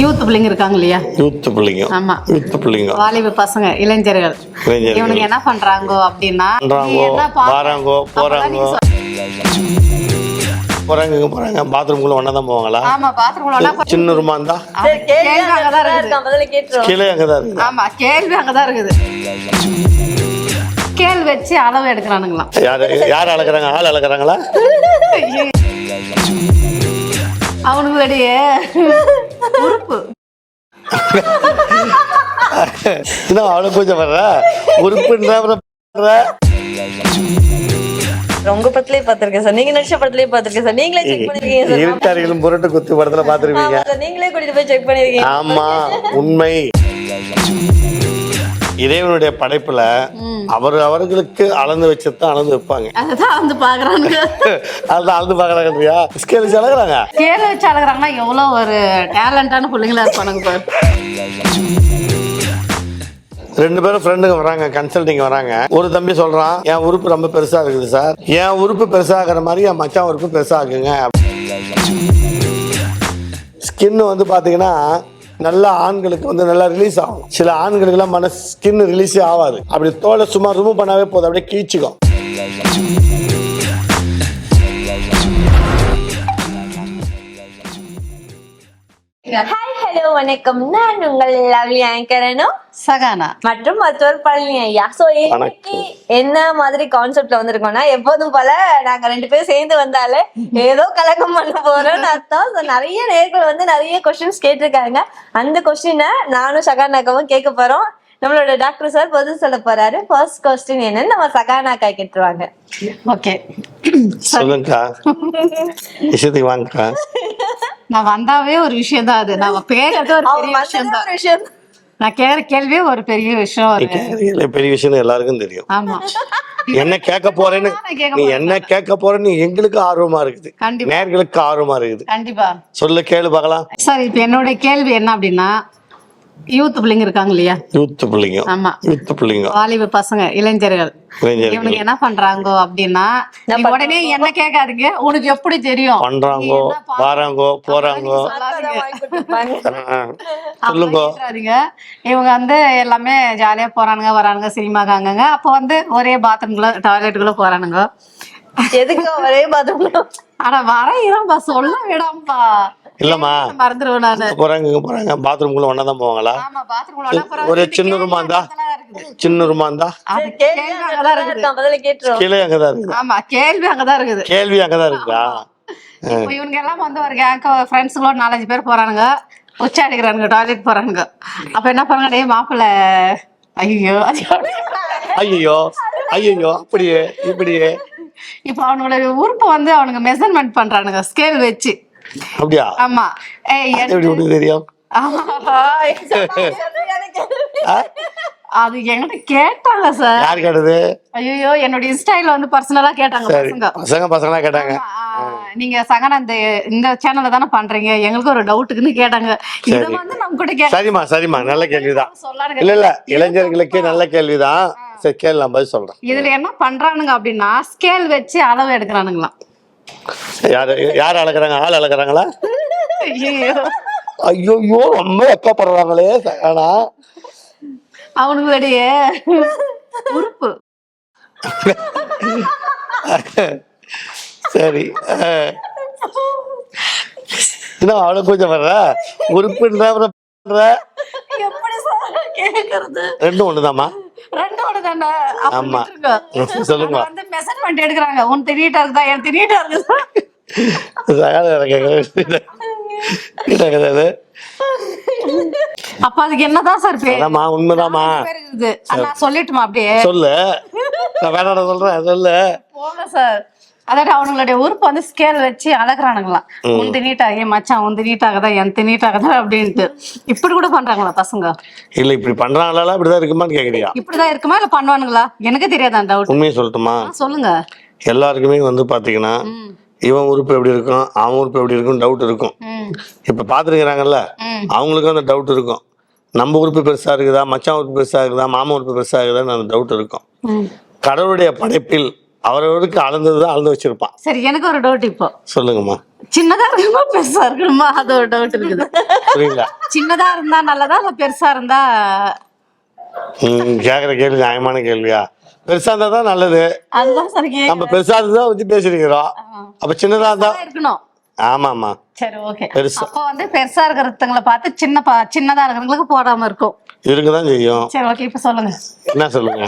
Youth பிள்ளைங்க இருக்காங்க இல்லையா? யூத்து பிள்ளைங்க. ஆமா. யூத்து பிள்ளைங்க. வாலிப பசங்க இளைஞர்கள். இளைஞர்கள். இவனுங்க என்ன பண்றாங்கோ அப்படின்னா வாராங்கோ போறாங்கோ. போறாங்க இங்க போறாங்க. பாத்ரூம்குள்ள ஒன்னா தான் போவாங்களா? ஆமா பாத்ரூம்ல சின்ன ரூமா இருந்தா? கேள்வி அங்கதான் இருக்குது. முதல்ல கேட்டுருவோம். கீழே அங்கதான் இருக்குது. ஆமா கேள்வி அங்கதான் இருக்குது. கேள்வி வச்சு அளவு எடுக்கிறானுங்களாம். யாரு யார் அளக்குறாங்க? ஆள் அளக்குறாங்களா? அவனுங்களுடைய உறுப்பு. என்ன அவ்வளவு கொஞ்சம் வர்ற? உறுப்புன்ற. உங்க படத்துலயே பாத்திருக்கேன் சார். நீங்க நடிச்ச படத்துலயே பாத்திருக்கேன் சார். நீங்களே செக் பண்ணிருக்கீங்க சார். இருட்டாரிகளும் புரட்டு குத்து படத்துல பாத்துருப்பீங்க நீங்களே கூட்டிட்டு போய் செக் பண்ணிருக்கீங்க. ஆமா உண்மை. இறைவனுடைய படைப்புல அவர் அவர்களுக்கு அளந்து வச்சுதான் அளந்து வைப்பாங்க. அதுதான் வந்து பாக்குறானுங்க அதுதான் அளந்து பாக்குறாங்கன்றியா ஸ்கேல் வச்சு அளக்குறாங்க? கேள்வி வச்சு அழகுறாங்கன்னா எவ்வளவு ஒரு டேலண்டான பிள்ளைங்களா இருப்பானுங்க ரெண்டு பேரும் ஃப்ரெண்டுங்க வராங்க கன்சல்டிங் வராங்க. ஒரு தம்பி சொல்றான் என் உறுப்பு ரொம்ப பெருசா இருக்குது சார். என் உறுப்பு பெருசாகிற மாதிரி என் மச்சான் உறுப்பு பெருசாகுங்க ஸ்கின் வந்து பாத்தீங்கன்னா நல்ல ஆண்களுக்கு வந்து நல்லா ரிலீஸ் ஆகும் சில ஆண்களுக்கெல்லாம் மன ஸ்கின் ரிலீஸே ஆகாது. அப்படி தோலை சும்மா ரிமூவ் பண்ணாவே போதும். அப்படியே கீழ்ச்சிக்கும் ஹாய் ஹலோ வணக்கம். நான் உங்கள் லவ்லி ஆங்கரனோ சகானா. மற்றும் மருத்துவர் பழனி ஐயா. சோ இன்னைக்கு என்ன மாதிரி கான்செப்ட்ல வந்திருக்கோம்னா எப்போதும் போல நாங்க ரெண்டு பேரும் சேர்ந்து வந்தாலே ஏதோ கலகம் பண்ண போறோம்னு அர்த்தம். So, நிறைய நேர்கள் வந்து நிறைய கொஸ்டின்ஸ் கேட்டிருக்காங்க. அந்த கொஸ்டினை நானும் சகானாக்காவும் கேட்க போறோம். நம்மளோட டாக்டர் சார் பதில் சொல்ல போறாரு. ஃபர்ஸ்ட் கொஸ்டின் என்னன்னு நம்ம சகானாக்கா கேட்டுருவாங்க. ஓகே சொல்லுங்கக்கா விஷயத்துக்கு வாங்கக்கா நான் வந்தாவே ஒரு விஷயம் தான் அது. நான் கேட்கறது ஒரு பெரிய விஷயம் தான். விஷயம். நான் கேட்கிற கேள்வியே ஒரு பெரிய விஷயம் பெரிய விஷயம் எல்லாருக்கும் தெரியும். ஆமா. என்ன கேட்க போறேன்னு நீ என்ன கேட்க போறேன்னு எங்களுக்கு ஆர்வமா இருக்குது. கண்டிப்பா. நேர்களுக்கு ஆர்வமா இருக்குது. கண்டிப்பா. சொல்லு கேளு பார்க்கலாம். சார் இப்ப என்னோட கேள்வி என்ன அப்படின்னா யூத் பிள்ளைங்க இருக்காங்க இல்லையா? யூத்து பிள்ளைங்க. ஆமா. யூத்து பிள்ளைங்க. வாலிப பசங்க இளைஞர்கள். இளைஞர்கள். இவனுக்கு என்ன பண்றாங்கோ அப்படின்னா நீ உடனே என்ன கேட்காதீங்க உனக்கு எப்படி தெரியும்? பண்றாங்கோ வாராங்கோ போறாங்கோ. இவங்க வந்து எல்லாமே ஜாலியா போறானுங்க வரானுங்க சினிமாக்கு அங்கங்க அப்ப வந்து ஒரே பாத்ரூம்குள்ள டாய்லெட்டுக்குள்ள போறானுங்க. எதுக்கு ஒரே பாத்ரூம்ல ஆனா வரையிறோம்பா சொல்ல விடாம்பா. இல்லம்மா. மறந்துடுவேன் நானு? போறாங்க இங்க போறாங்க. பாத்ரூம்குள்ள ஒன்னா தான் போவாங்களா ஒரு சின்ன ரூமா இருந்தா சின்ன ரூமா இருந்தா கீழே அங்கதான் இருக்குது. ஆமா கேள்வி அங்கதான் இருக்குது. கேள்வி அங்கதான் இருக்குதா? இப்போ இவனுங்க எல்லாம் வந்து ஒரு கேங் ஃப்ரெண்ட்ஸுங்களோட நாலஞ்சு பேர் போறானுங்க. உச்சா அடிக்கிறானுங்க டாய்லெட் போறானுங்க. அப்ப என்ன பண்ணுங்க டேய் மாப்பிள்ள. ஐயோ ஐயோ ஐயோ அப்படியே இப்படியே. இப்போ அவனோட உறுப்பு வந்து அவனுங்க மெஷர்மெண்ட் பண்றானுங்க ஸ்கேல் வச்சு. அப்படியா? ஆமா. எப்படி உனக்கு தெரியும்? அது என்கிட்ட கேட்டாங்க சார் யார் கேட்டது? ஐயோ என்னோட இன்ஸ்டால வந்து பர்சனலா கேட்டாங்க சரி. பசங்க. பசங்க பசங்களா கேட்டாங்க. நீங்க சகனா இந்த இந்த சேனல்ல தானே பண்றீங்க? எங்களுக்கு ஒரு டவுட்டுக்குன்னு கேட்டாங்க. இத. வந்து நம்ம கூட கேட்க சரிம்மா சரிம்மா. நல்ல கேள்விதான். சொல்லானுங்க இல்ல இல்ல. இளைஞர்களுக்கு நல்ல கேள்விதான். சரி கேள்வி நான் பதில் சொல்றேன். இதுல என்ன பண்றானுங்க அப்படின்னா ஸ்கேல் வச்சு அளவு எடுக்கிறானுங்களாம். யாரு யார் அளக்குறாங்க ஆள் அளக்குறாங்களா ஐயோ ஐயோ ரொம்ப வெக்கப்படுறாங்களே ஆனா அவனுங்களுடைய உறுப்பு. சரி. என்ன அவ்வளவு கொஞ்சம் வர்ற? உறுப்புன்ற ரெண்டும் ஒண்ணுதாம்மா? ரெண்டோட தானே? சொல்லுங்க. வந்து மெஷர்மெண்ட் எடுக்கிறாங்க. உன் திடீட்டா இருக்குதா? என் திடீட்டா இருக்குதா? கிடையாது அப்ப அதுக்கு என்னதான் சார் பேர்? அதாம்மா உண்மைதாம்மா. நான் சொல்லட்டுமா அப்படியே? சொல்லு. நான் வேணாட சொல்றேன் சொல்லு. போங்க சார். அதாவது அவனுங்களுடைய உறுப்பு வந்து ஸ்கேல் வச்சு அழகுறானுங்களாம். உந்து நீட்டாக ஏன் மச்சான் உந்து நீட்டாகதா என் நீட்டாகதா அப்படின்ட்டு. இப்படி கூட பண்றாங்களா பசங்க? இல்ல இப்படி பண்றாங்களா இப்படிதான் இருக்குமான்னு கேக்குறியா? இப்படிதான் இருக்குமா இல்ல பண்ணுவானுங்களா? எனக்கு தெரியாதான் டவுட் உண்மையை சொல்லட்டுமா? சொல்லுங்க. எல்லாருக்குமே வந்து பாத்தீங்கன்னா இவன் உறுப்பு எப்படி இருக்கும் அவன் உறுப்பு எப்படி இருக்கும் டவுட் இருக்கும். இப்ப பாத்துருக்கிறாங்கல்ல ம். அவங்களுக்கும் அந்த டவுட் இருக்கும். நம்ம உறுப்பு பெருசா இருக்குதா மச்சான் உறுப்பு பெருசா இருக்குதா மாமா உறுப்பு பெருசா இருக்குதான்னு அந்த டவுட் இருக்கும். கடவுளுடைய படைப்பில் அவரவருக்கு அளந்தது தான் அளந்து வச்சிருப்பான். சரி எனக்கு ஒரு டவுட் இப்போ. சொல்லுங்கம்மா. சின்னதா இருக்கணுமா பெருசா இருக்கணுமா அது ஒரு டவுட் இருக்குது. புரியல சின்னதா இருந்தா நல்லதா இல்ல பெருசா இருந்தா? ம் கேட்குற கேள்வி நியாயமான கேள்வியா? பெருசா இருந்தா தான் நல்லது. நம்ம பெருசா இருந்தா வச்சு பேசிருக்கிறோம் அப்ப சின்னதா இருந்தா இருக்கணும். ஆமாம்மா. சரி ஓகே. பெருசா. அப்போ வந்து பெருசா இருக்கிறதுங்களை பார்த்து சின்ன சின்னதா இருக்கிறவங்களுக்கு போடாம இருக்கும். இருக்குதான் செய்யும். சரி ஓகே இப்ப சொல்லுங்க. என்ன சொல்லுங்க?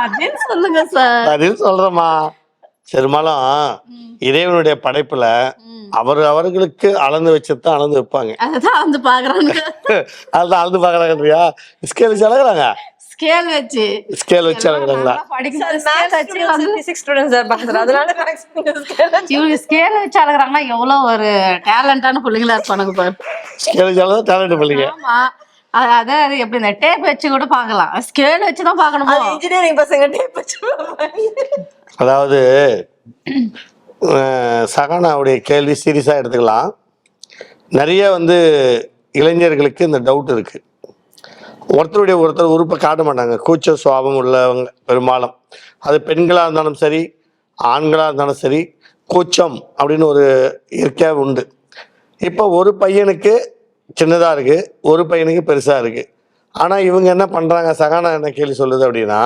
அப்படின்னு சொல்லுங்க சார். பதில் சொல்றேம்மா. பெரும்பாலும் இறைவனுடைய படைப்புல அவர் அவர்களுக்கு அளந்து வச்சுதான் அளந்து வைப்பாங்க. அதுதான் வந்து பாக்குறாங்க அதுதான் அளந்து பாக்குறாங்கன்றியா ஸ்கேல் வச்சு அளக்குறாங்க? ஸ்கேல் வச்சு. ஸ்கேல் வச்சு அளக்குறாங்களா இவங்க ஸ்கேல் வச்சு அழகுறாங்கன்னா எவ்வளவு ஒரு டேலண்டான பிள்ளைங்களா இருப்பானுங்க பாரு. ஸ்கேல் வச்சு அளந்து டேலண்ட் பண்ணிங்க ஆமா. அது அதான் அது எப்படி இந்த டேப் வச்சு கூட பார்க்கலாம். ஸ்கேல் வச்சு தான் பார்க்கணுமோ? இன்ஜினியரிங் பசங்க டேப் வச்சு. அதாவது சகானாவுடைய கேள்வி சீரியஸாக எடுத்துக்கலாம். நிறைய வந்து இளைஞர்களுக்கு இந்த டவுட் இருக்கு. ஒருத்தருடைய ஒருத்தர் உறுப்பை காட்ட மாட்டாங்க. கூச்ச சுவாபம் உள்ளவங்க பெரும்பாலும். அது பெண்களாக இருந்தாலும் சரி ஆண்களாக இருந்தாலும் சரி கூச்சம் அப்படின்னு ஒரு இயற்கையாக உண்டு. இப்போ ஒரு பையனுக்கு சின்னதாக இருக்குது ஒரு பையனுக்கு பெருசாக இருக்குது ஆனால் இவங்க என்ன பண்ணுறாங்க சகானா என்ன கேள்வி சொல்லுது அப்படின்னா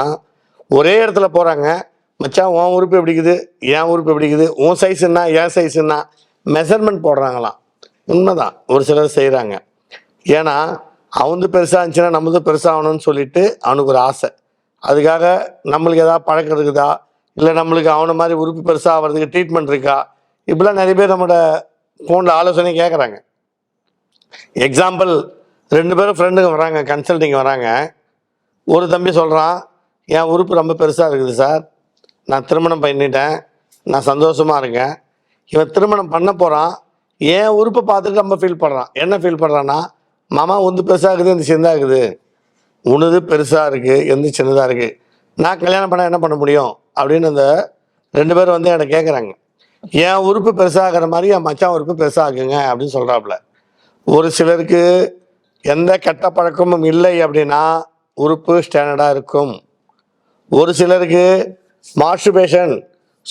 ஒரே இடத்துல போகிறாங்க மச்சான் உன் உறுப்பு எப்படி இருக்குது? என் உறுப்பு எப்படி இருக்குது? உன் சைஸ் என்ன? என் சைஸ் என்ன? மெஷர்மெண்ட் போடுறாங்களாம். உண்மைதான். ஒரு சிலர் செய்கிறாங்க ஏன்னா அவனது பெருசாக இருந்துச்சுன்னா நம்மளது பெருசாகணும்னு சொல்லிட்டு அவனுக்கு ஒரு ஆசை. அதுக்காக நம்மளுக்கு எதாவது பழக்கம் இருக்குதா? இல்லை நம்மளுக்கு அவனை மாதிரி உறுப்பு பெருசாக ஆகிறதுக்கு ட்ரீட்மெண்ட் இருக்கா? இப்படிலாம் நிறைய பேர் நம்மளோட ஃபோனில் ஆலோசனை கேட்குறாங்க எக்ஸாம்பிள் ரெண்டு பேரும் ஃப்ரெண்டுங்க வராங்க கன்சல்டிங் வராங்க. ஒரு தம்பி சொல்கிறான் என் உறுப்பு ரொம்ப பெருசாக இருக்குது சார். நான் திருமணம் பண்ணிட்டேன். நான் சந்தோஷமாக இருக்கேன். இவன் திருமணம் பண்ண போகிறான் என் உறுப்பை பார்த்துட்டு ரொம்ப ஃபீல் பண்ணுறான் என்ன ஃபீல் பண்ணுறான்னா மாமா ஒன்று பெருசாக இருக்குது இந்த சின்னதாக இருக்குது உனது பெருசாக இருக்குது எந்த சின்னதாக இருக்குது நான் கல்யாணம் பண்ண என்ன பண்ண முடியும்? அப்படின்னு அந்த ரெண்டு பேரும் வந்து என்னை கேட்குறாங்க என் உறுப்பு பெருசாகிற மாதிரி என் மச்சான் உறுப்பு பெருசாகுங்க அப்படின்னு சொல்கிறாப்புல ஒரு சிலருக்கு எந்த கெட்ட பழக்கமும் இல்லை அப்படின்னா உறுப்பு ஸ்டாண்டர்டாக இருக்கும். ஒரு சிலருக்கு மாஸ்டுபேஷன்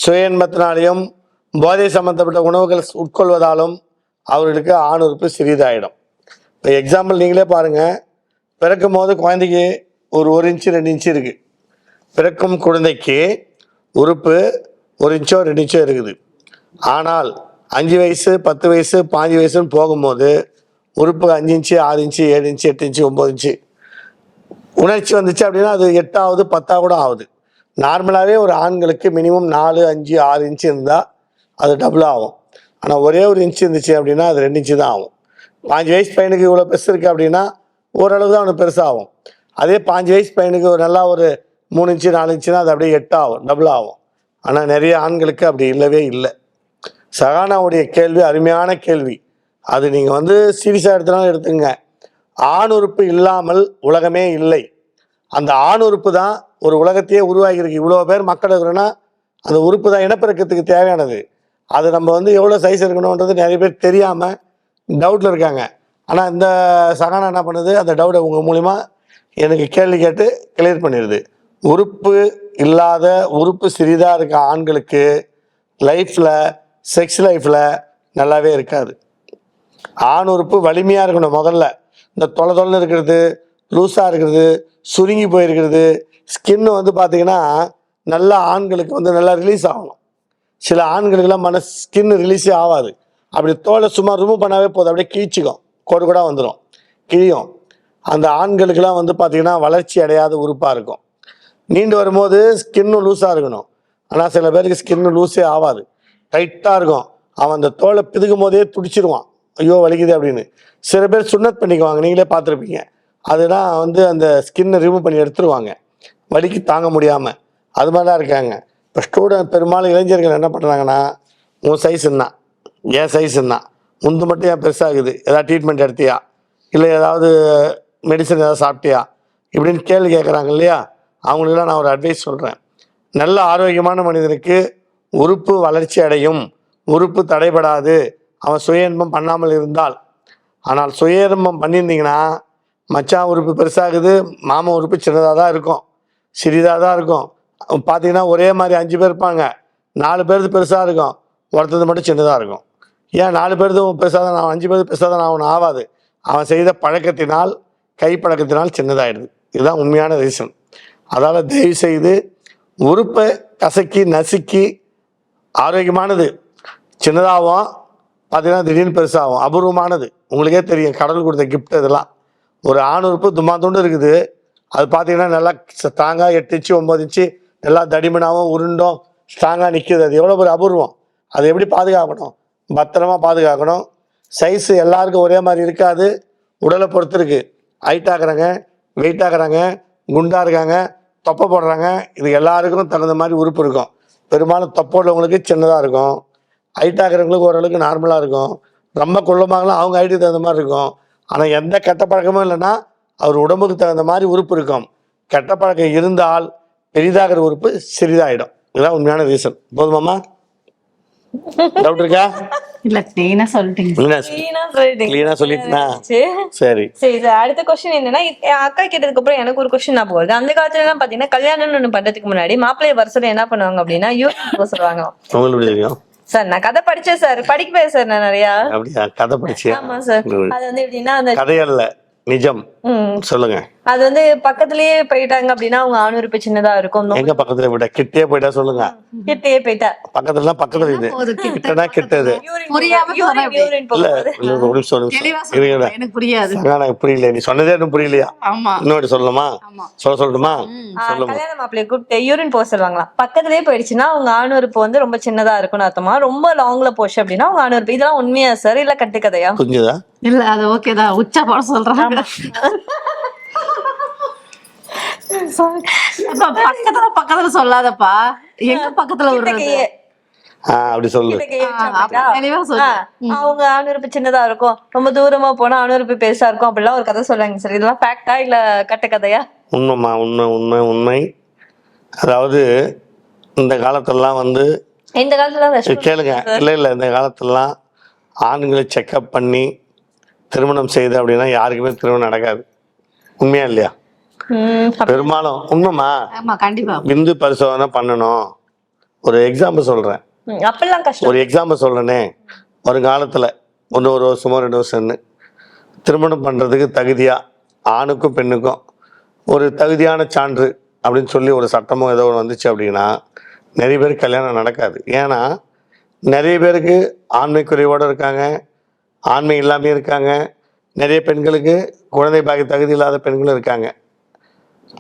சுயன்பத்தினாலையும் போதை சம்பந்தப்பட்ட உணவுகள் உட்கொள்வதாலும் அவர்களுக்கு ஆண் உறுப்பு சிறிதாயிடும். இப்போ எக்ஸாம்பிள் நீங்களே பாருங்கள் பிறக்கும் போது குழந்தைக்கு ஒரு ஒரு இன்ச்சு ரெண்டு இன்ச்சு இருக்குது பிறக்கும் குழந்தைக்கு உறுப்பு ஒரு இன்ச்சோ ரெண்டு இன்ச்சோ இருக்குது. ஆனால் அஞ்சு வயசு பத்து வயசு பாஞ்சு வயசுன்னு போகும்போது உறுப்பு அஞ்சு இன்ச்சு ஆறு இன்ச்சு ஏழு இன்ச்சு எட்டு இன்ச்சு ஒம்பது இன்ச்சு உணர்ச்சி வந்துச்சு அப்படின்னா அது எட்டாவது பத்தாக கூட ஆகுது. நார்மலாகவே ஒரு ஆண்களுக்கு மினிமம் நாலு அஞ்சு ஆறு இன்ச்சு இருந்தால் அது டபுள் ஆகும். ஆனால் ஒரே ஒரு இன்ச்சு இருந்துச்சு அப்படின்னா அது ரெண்டு இன்ச்சு தான் ஆகும். பாஞ்சு வயசு பையனுக்கு இவ்வளோ பெருசு இருக்குது அப்படின்னா ஓரளவு தான் அவனுக்கு பெருசாகும். அதே பாஞ்சு வயசு பையனுக்கு ஒரு நல்லா ஒரு மூணு இன்ச்சு நாலு இன்ச்சுனா அது அப்படியே எட்டு ஆகும் டபுள் ஆகும். ஆனால் நிறைய ஆண்களுக்கு அப்படி இல்லவே இல்லை. சகானாவுடைய கேள்வி அருமையான கேள்வி. அது நீங்கள் வந்து சீரியஸாக எடுத்தனாலும் எடுத்துங்க. ஆண் உறுப்பு இல்லாமல் உலகமே இல்லை. அந்த ஆண் உறுப்பு தான் ஒரு உலகத்தையே உருவாகியிருக்கு இவ்வளோ பேர் மக்கள் இருக்கிறோன்னா அந்த உறுப்பு தான் இனப்பெருக்கத்துக்கு தேவையானது. அது நம்ம வந்து எவ்வளோ சைஸ் இருக்கணுன்றது நிறைய பேர் தெரியாமல் டவுட்டில் இருக்காங்க. ஆனால் இந்த சகானா என்ன பண்ணுது? அந்த டவுட்டை உங்கள் மூலிமா எனக்கு கேள்வி கேட்டு கிளியர் பண்ணிடுது உறுப்பு இல்லாத உறுப்பு சிறிதாக இருக்க ஆண்களுக்கு லைஃப்பில் செக்ஸ் லைஃப்பில் நல்லாவே இருக்காது. ஆண் உறுப்பு வலிமையாக இருக்கணும் முதல்ல. இந்த தொலை தொலைன்னு இருக்கிறது லூஸாக இருக்கிறது சுருங்கி போயிருக்கிறது ஸ்கின்னு வந்து பார்த்தீங்கன்னா நல்ல ஆண்களுக்கு வந்து நல்லா ரிலீஸ் ஆகணும். சில ஆண்களுக்கெல்லாம் மன ஸ்கின் ரிலீஸே ஆகாது. அப்படி தோலை சும்மா ரிமூவ் பண்ணாவே போதும். அப்படியே கீச்சிக்கும் கோடு கூட வந்துடும் கிழியும். அந்த ஆண்களுக்கெல்லாம் வந்து பார்த்திங்கன்னா வளர்ச்சி அடையாத உறுப்பாக இருக்கும். நீண்டு வரும்போது ஸ்கின்னும் லூஸாக இருக்கணும். ஆனால் சில பேருக்கு ஸ்கின்னு லூஸே ஆகாது டைட்டாக இருக்கும். அவன் அந்த தோலை பிதுக்கும் போதே துடிச்சிருவான். ஐயோ வலிக்குது அப்படின்னு. சில பேர் சுண்ணத் பண்ணிக்குவாங்க. நீங்களே பார்த்துருப்பீங்க. அதுதான் வந்து அந்த ஸ்கின்னை ரிமூவ் பண்ணி எடுத்துருவாங்க. வலிக்கு தாங்க முடியாமல் அது மாதிரி தான் இருக்காங்க. இப்போ ஸ்டூடெண்ட் பெரும்பாலும் இளைஞர்கள் என்ன பண்ணுறாங்கன்னா உன் சைஸ் என்ன என் சைஸ் தான். முந்து மட்டும் ஏன் பெருசாகுது? ஏதாவது ட்ரீட்மெண்ட் எடுத்தியா? இல்லை ஏதாவது மெடிசன் ஏதாவது சாப்பிட்டியா? இப்படின்னு கேள்வி கேட்குறாங்க இல்லையா? அவங்களுக்கெல்லாம் நான் ஒரு அட்வைஸ் சொல்கிறேன் நல்ல ஆரோக்கியமான மனிதனுக்கு உறுப்பு வளர்ச்சி அடையும். உறுப்பு தடைபடாது. அவன் சுய இன்பம் பண்ணாமல் இருந்தால். ஆனால் சுய இன்பம் பண்ணியிருந்தீங்கன்னா மச்சான் உறுப்பு பெருசாகுது மாமன் உறுப்பு சின்னதாக தான் இருக்கும். சிறிதாக தான் இருக்கும். பார்த்தீங்கன்னா ஒரே மாதிரி அஞ்சு பேர் இருப்பாங்க. நாலு பேருக்கு பெருசாக இருக்கும். ஒருத்தது மட்டும் சின்னதாக இருக்கும். ஏன் நாலு பேருக்கு பெருசாக அவன் அஞ்சு பேர் பெருசாக தான் அவன் ஆகாது அவன் செய்த பழக்கத்தினால் கை பழக்கத்தினால் சின்னதாயிடுது. இதுதான் உண்மையான ரீசன் அதால் தயவு செய்து உறுப்பை கசக்கி நசுக்கி ஆரோக்கியமானது. சின்னதாகவும் பார்த்தீங்கன்னா திடீர்னு பெருசாகும். அபூர்வமானது. உங்களுக்கே தெரியும். கடவுள் கொடுத்த கிஃப்ட் இதெல்லாம். ஒரு ஆண் உறுப்பு தும்மா துண்டு இருக்குது. அது பார்த்தீங்கன்னா நல்லா ஸ்ட்ராங்காக எட்டு இன்ச்சு ஒம்பது இன்ச்சு நல்லா தடிமனாகவும் உருண்டும் ஸ்ட்ராங்காக நிற்கிது அது எவ்வளோ ஒரு அபூர்வம். அதை எப்படி பாதுகாக்கணும்? பத்திரமா பாதுகாக்கணும். சைஸு எல்லாருக்கும் ஒரே மாதிரி இருக்காது. உடலை பொறுத்து இருக்கு. ஹைட்டாகிறாங்க வெயிட்டாகிறாங்க குண்டாக இருக்காங்க தொப்பை போடுறாங்க. இது எல்லாருக்கும் தகுந்த மாதிரி உறுப்பு இருக்கும். பெரும்பாலும் தொப்பை உள்ளவங்களுக்கு சின்னதாக இருக்கும். ஹைட் ஆக்குறவங்களுக்கு ஓரளவுக்கு நார்மலாக இருக்கும். ரொம்ப குள்ளமாகலாம் அவங்க ஹைட்டுக்கு தகுந்த மாதிரி இருக்கும். ஆனால் எந்த கெட்ட பழக்கமும் இல்லைன்னா அவர் உடம்புக்கு தகுந்த மாதிரி உறுப்பு இருக்கும். கெட்ட பழக்கம் இருந்தால் பெரிதாகிற உறுப்பு சிறிதாகிடும் இதுதான் உண்மையான ரீசன் போதுமாம்மா? டவுட் இருக்கா? இல்ல கிளீனா சொல்லிட்டீங்க. கிளீனாக சொல்லிட்டுனா சரி. சரி. அடுத்த கொஸ்டின் என்னன்னா அக்கா கேட்டதுக்கு அப்புறம் எனக்கு ஒரு கொஸ்டின் ஞாபகம் வருது. அந்த காலத்துல எல்லாம் பாத்தீங்கன்னா கல்யாணம்னு ஒண்ணு பண்றதுக்கு முன்னாடி மாப்பிள்ளைய வருஷம் என்ன பண்ணுவாங்க அப்படின்னா போக சொல்லுவாங்க. உங்களுக்கு சார் நான் கதை படிச்சேன் சார். படிப்பேன் சார் நான் நிறையா. அப்படியா? கதை படிச்சியா? ஆமா சார். அது வந்து எப்படின்னா அந்த கதையல்ல. நிஜம். சொல்லுங்க. அது வந்து பக்கத்துலயே போயிட்டாங்க அப்படின்னா அவங்க ஆணுறுப்பு சின்னதா இருக்கும். எங்க பக்கத்துல போயிட்டா? கிட்டே போயிட்டா சொல்லுங்க. கிட்டயே போயிட்டா. பக்கத்துல பக்கத்துல இது. கிட்ட கிட்டனா கிட்டது. எனக்கு புரியாது. எனக்கு புரியல நீ சொன்னதே இன்னும் புரியலையா? ஆமா. இன்னொரு சொல்லணுமா? சொல்ல சொல்லட்டுமா? கல்யாண மாப்பிள்ளைய கூப்பிட்டு யூரின் போக சொல்லுவாங்களாம் பக்கத்துலயே போயிடுச்சுன்னா அவங்க ஆணுறுப்பு வந்து ரொம்ப சின்னதா இருக்கும்னு அர்த்தமா? ரொம்ப லாங்ல போச்சு அப்படின்னா அவங்க ஆணுறுப்பு. இதெல்லாம் உண்மையா சார் இல்ல கட்டுக்கதையா? புரிஞ்சுதா? இல்ல அது ஓகேதான் உச்சா போட சொல்றாங்க. பக்கத்துல பக்கத்துல சொல்லாதப்பா. எங்க பக்கத்துல விடுறது? அப்படி சொல்லு. அவங்க ஆணுறுப்பு சின்னதா இருக்கும். ரொம்ப தூரமா போனா ஆணுறுப்பு பெருசா இருக்கும். அப்படிலாம் ஒரு கதை சொல்றாங்க சார். இதெல்லாம் ஃபேக்டா இல்ல கட்டுக்கதையா உண்மைம்மா உண்மை உண்மை உண்மை. அதாவது இந்த காலத்துலலாம் வந்து இந்த காலத்துல கேளுங்க. இல்லை இல்லை இந்த காலத்துலலாம் ஆண்களை செக்கப் பண்ணி திருமணம் செய்து அப்படின்னா யாருக்குமே திருமணம் நடக்காது. உண்மையா இல்லையா? பெரும்பாலும் உண்மைமா விந்து பரிசோதனை பண்ணணும். ஒரு எக்ஸாம்பிள் கஷ்டம். ஒரு எக்ஸாம்பிள் சொல்கிறேனே வருங்காலத்தில் ஒன்று ஒரு வருஷமோ ரெண்டு வருஷம்னு திருமணம் பண்ணுறதுக்கு தகுதியாக ஆணுக்கும் பெண்ணுக்கும் ஒரு தகுதியான சான்று அப்படின்னு சொல்லி ஒரு சட்டமோ ஏதோ ஒன்று வந்துச்சு அப்படின்னா நிறைய பேருக்கு கல்யாணம் நடக்காது. ஏன்னா நிறைய பேருக்கு ஆண்மை குறைவோடு இருக்காங்க ஆண்மை இல்லாமல் இருக்காங்க. நிறைய பெண்களுக்கு குழந்தை பாக்கி தகுதி இல்லாத பெண்களும் இருக்காங்க.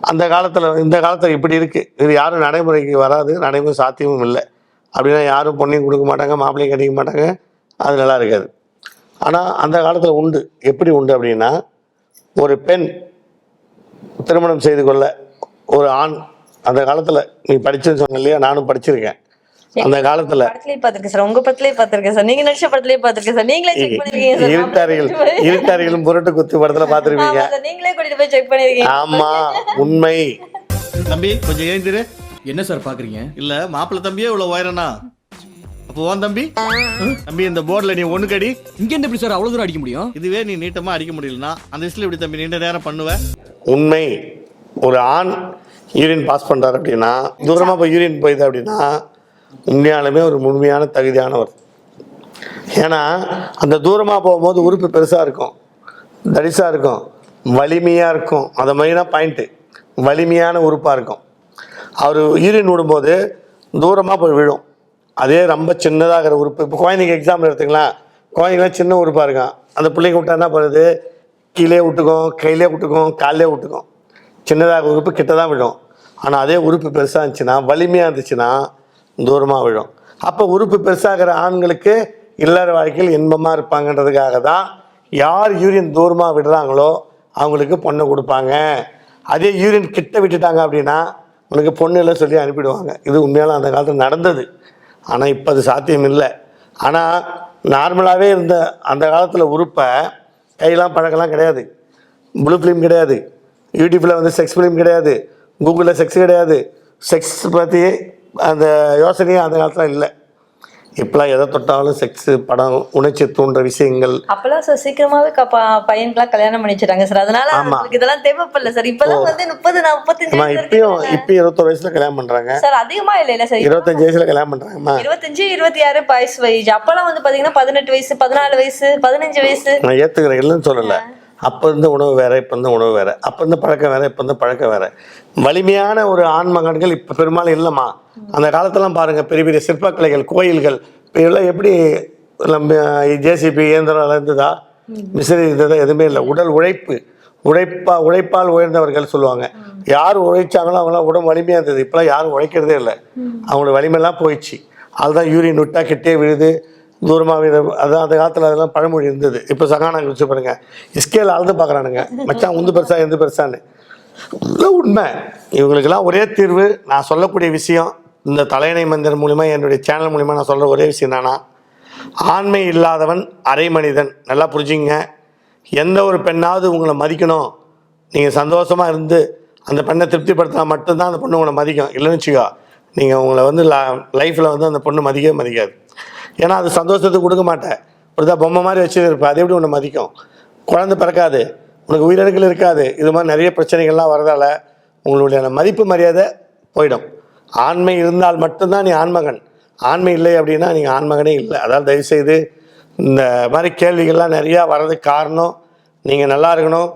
அந்த காலத்தில் இந்த காலத்தில் இப்படி இருக்குது இது யாரும் நடைமுறைக்கு வராது நடைமுறை சாத்தியமும் இல்லை. அப்படின்னா யாரும் பொண்ணையும் கொடுக்க மாட்டாங்க மாப்பிள்ளையும் கிடைக்க மாட்டாங்க. அது நல்லா இருக்காது. ஆனால் அந்த காலத்தில் உண்டு. எப்படி உண்டு அப்படின்னா ஒரு பெண் திருமணம் செய்து கொள்ள ஒரு ஆண் அந்த காலத்தில் நீ படிச்சுன்னு சொன்ன இல்லையா? நானும் படிச்சிருக்கேன். அந்த காலத்தில். படத்துலயே பாத்திருக்கேன் சார். உங்க படத்துலயே பாத்திருக்கேன் சார். நீங்க நடிச்ச படத்துலயே பாத்திருக்கேன் சார். நீங்களே செக் பண்ணிருக்கீங்க இருட்டறையிலும் புரட்டு குத்து படத்தில் பார்த்துருப்பீங்க ஆமா சார். நீங்களே கூட்டிட்டு போய் செக் பண்ணிருக்கீங்க. ஆமா உண்மை. தம்பி கொஞ்சம் எழுந்திரு. என்ன சார் பாக்குறீங்க? இல்ல மாப்பிள்ளை தம்பியே இவ்வளவு உயரனா அப்போ உன் தம்பி? தம்பி இந்த போர்டுல நீ ஒண்ணு கடி. இங்க இருந்து எப்படி சார் அவ்வளவு தூரம் அடிக்க முடியும்? இதுவே நீ நீட்டமா அடிக்க முடியலனா அந்த வயசுல இப்படி தம்பி நீண்ட நேரம் பண்ணுவ? உண்மை. ஒரு ஆண் யூரின் பாஸ் பண்ணுறாரு அப்படின்னா தூரமாக போய் யூரின் போயிது அப்படின்னா உண்மையாலுமே ஒரு முழுமையான தகுதியானவர். ஏன்னா அந்த தூரமாக போகும்போது உறுப்பு பெருசாக இருக்கும். தடிசாக இருக்கும். வலிமையாக இருக்கும். அதை மெயினாக பாயிண்ட்டு வலிமையான உறுப்பாக இருக்கும். அவர் உயிரின் விடும்போது தூரமாக போய் விழும். அதே ரொம்ப சின்னதாகிற உறுப்பு. இப்போ குழந்தைங்க எக்ஸாம்பிள் எடுத்துக்கலாம் குழந்தைங்களாம் சின்ன உறுப்பாக இருக்கும் அந்த பிள்ளைங்க விட்டா என்ன பண்ணுது? கீழே விட்டுக்கும் கையிலே விட்டுக்கும் காலிலே விட்டுக்கும். சின்னதாக உறுப்பு கிட்ட தான் விழும். ஆனால் அதே உறுப்பு பெருசாக இருந்துச்சுன்னா வலிமையாக இருந்துச்சுன்னா தூரமாக விழும். அப்போ உறுப்பு பெருசாகிற ஆண்களுக்கு இல்லற வாழ்க்கையில் இன்பமாக இருப்பாங்கன்றதுக்காக தான் யார் யூரின் தூரமாக விடுறாங்களோ அவங்களுக்கு பொண்ணை கொடுப்பாங்க. அதே யூரின் கிட்ட விட்டுட்டாங்க அப்படின்னா உனக்கு பொண்ணு இல்லை சொல்லி அனுப்பிடுவாங்க. இது உண்மையால அந்த காலத்தில் நடந்தது. ஆனால் இப்போ அது சாத்தியம் இல்லை. ஆனால் நார்மலாகவே இருந்த அந்த காலத்தில் உறுப்பை கையெல்லாம் பழக்கம்லாம் கிடையாது. ப்ளூ ஃபிலிம் கிடையாது. யூடியூப்பில் வந்து செக்ஸ் ஃபிலிம் கிடையாது. கூகுளில் செக்ஸ் கிடையாது. செக்ஸ் பற்றி அந்த யோசனையே அந்த காலத்தில் இல்லை. இப்பெல்லாம் எதை தொட்டாலும் செக்ஸ் படம் உணர்ச்சி தூண்டுற விஷயங்கள். அப்பெல்லாம் சார் சீக்கிரமாவே க- ப- பையனுக்கெல்லாம் கல்யாணம் பண்ணி வச்சிட்டாங்க சார் அதனால இதெல்லாம் தேவைப்படல சார் இப்பெல்லாம் வந்து முப்பது முப்பத்தஞ்சு இப்பயும். இப்பயும் இருபத்தொரு வயசுல கல்யாணம் பண்றாங்க. சார் அதிகமா இல்ல இல்ல சார் இருபத்தஞ்சு வயசுல கல்யாணம் பண்றாங்கம்மா. இருபத்தஞ்சு இருபத்தி ஆறு வயசு வயசு அப்பெல்லாம் வந்து பாத்தீங்கன்னா பதினெட்டு வயசு பதினாலு வயசு பதினஞ்சு வயசு. நான் ஏத்துக்கிறேன் இல்லைன்னு சொல்லல. அப்ப இருந்த உணவு வேற இப்ப இருந்த உணவு வேற. அப்ப இருந்த பழக்கம் வேற இப்ப இருந்த பழக்கம் வேற. வலிமையான ஒரு ஆண் மகன்கள் இப்ப பெரும்பாலும் இல்லைம்மா. அந்த காலத்தெல்லாம் பாருங்க பெரிய பெரிய சிற்பக்கலைகள் கோயில்கள் இப்ப இதெல்லாம் எப்படி நம்ம ஜேசிபி இயந்திரம் இருந்ததா? மிஷினரி இருந்ததா? எதுவுமே இல்லை. உடல் உழைப்பு. உழைப்பா உழைப்பால் உயர்ந்தவர்கள் சொல்லுவாங்க. யார் உழைச்சாங்களோ அவங்களாம் உடம்பு வலிமையாக இருந்தது. இப்போலாம் யாரும் உழைக்கிறதே இல்லை. அவங்களோட வலிமையெல்லாம் போயிடுச்சு. அதுதான் யூரின் விட்டா கிட்டே விழுது. தூரமாக அதான் அந்த காலத்தில் அதெல்லாம் பழமொழி இருந்தது. இப்போ சகானாங்க வச்சு பாருங்க. ஸ்கேல் அளந்து பார்க்குறானுங்க. மச்சான் உந்து பெருசா எந்த பெருசான்னு. உண்மை. இவங்களுக்கெல்லாம் ஒரே தீர்வு. நான் சொல்லக்கூடிய விஷயம் இந்த தலையணை மந்திரம் மூலிமா என்னுடைய சேனல் மூலிமா நான் சொல்கிற ஒரே விஷயம் என்னன்னா ஆண்மை இல்லாதவன் அரை மனிதன். நல்லா புரிஞ்சுங்க எந்த ஒரு பெண்ணாவது உங்களை மதிக்கணும். நீங்கள் சந்தோஷமாக இருந்து அந்த பெண்ணை திருப்திப்படுத்தினா மட்டும்தான் அந்த பொண்ணு உங்களை மதிக்கும். இல்லைன்னு வச்சுக்கோ. நீங்கள் உங்களை வந்து லைஃப்பில் வந்து அந்த பொண்ணு மதிக்கவே மதிக்காது. ஏன்னா அது சந்தோஷத்தை கொடுக்க மாட்டேன். ஒரு பொம்மை மாதிரி வச்சுருப்பேன். இருப்பேன் அது எப்படி உன்னை மதிக்கும்? குழந்தை பிறக்காது. உனக்கு உயிரிழங்கள் இருக்காது. இது மாதிரி நிறைய பிரச்சனைகள்லாம் வரதால் உங்களுடைய மதிப்பு மரியாதை போயிடும். ஆண்மை இருந்தால் மட்டும்தான் நீ ஆண்மகன். ஆண்மை இல்லை அப்படின்னா நீங்கள் ஆண்மகனே இல்லை. அதாவது தயவுசெய்து இந்த மாதிரி கேள்விகள்லாம் நிறையா வர்றதுக்கு காரணம் நீங்கள் நல்லா இருக்கணும்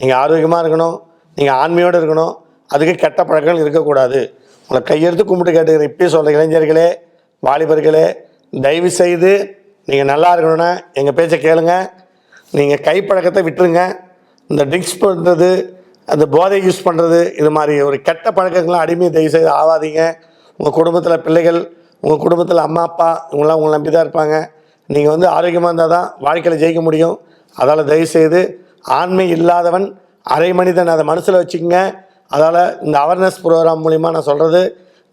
நீங்கள் ஆரோக்கியமாக இருக்கணும் நீங்கள் ஆண்மையோடு இருக்கணும். அதுக்கு கெட்ட பழக்கங்கள் இருக்கக்கூடாது. உங்களை கையெடுத்து கும்பிட்டு கேட்டுக்கிற இப்பயே சொல்கிற இளைஞர்களே வாலிபர்களே தயவு செய்து நீங்கள் நல்லா இருக்கணும்னா எங்கள் பேச்சை கேளுங்க. நீங்கள் கைப்பழக்கத்தை விட்டுருங்க. இந்த ட்ரிங்க்ஸ் பண்ணுறது அந்த போதை யூஸ் பண்ணுறது இது மாதிரி ஒரு கெட்ட பழக்கங்கள்லாம் அடிமையை தயவு செய்து ஆகாதீங்க உங்கள் குடும்பத்தில் பிள்ளைகள் உங்கள் குடும்பத்தில் அம்மா அப்பா இவங்களாம் உங்களை நம்பி தான் இருப்பாங்க. நீங்கள் வந்து ஆரோக்கியமாக இருந்தால் தான் வாழ்க்கையில் ஜெயிக்க முடியும். அதால் தயவுசெய்து ஆண்மை இல்லாதவன் அரை மனிதன் அதை மனசில் வச்சுக்கோங்க. அதால் இந்த அவேர்னஸ் ப்ரோக்ராம் மூலிமா நான் சொல்கிறது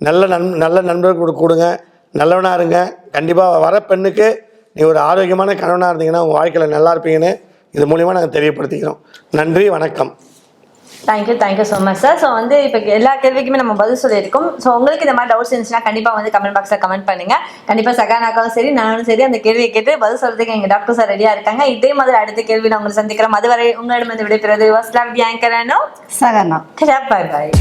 நல்ல நன் நல்ல நண்பர்கள் கொடுங்க. நல்லவனாக இருங்க. கண்டிப்பாக வர பெண்ணுக்கு நீ ஒரு ஆரோக்கியமான கணவனாக இருந்தீங்கன்னா உங்கள் வாழ்க்கையில் நல்லா இருப்பீங்கன்னு இது மூலிமா நாங்கள் தெரியப்படுத்திக்கிறோம். நன்றி வணக்கம். Thank you thank you so much sir so வந்து இப்போ எல்லா கேள்விக்குமே நம்ம பதில் சொல்லியிருக்கோம். ஸோ உங்களுக்கு இந்த மாதிரி டவுட்ஸ் இருந்துச்சுன்னா கண்டிப்பாக வந்து கமெண்ட் பாக்ஸில் கமெண்ட் பண்ணுங்க. கண்டிப்பாக சகானாக்காவும் சரி நானும் சரி அந்த கேள்வியை கேட்டு பதில் சொல்றதுக்கு எங்கள் டாக்டர் சார் ரெடியாக இருக்காங்க. இதே மாதிரி அடுத்த கேள்வி நான் உங்களை சந்திக்கிறோம் அதுவரை உங்களிடம் வந்து விடைபெறுவது was love பியாங்கரானோ Sahana. Bye bye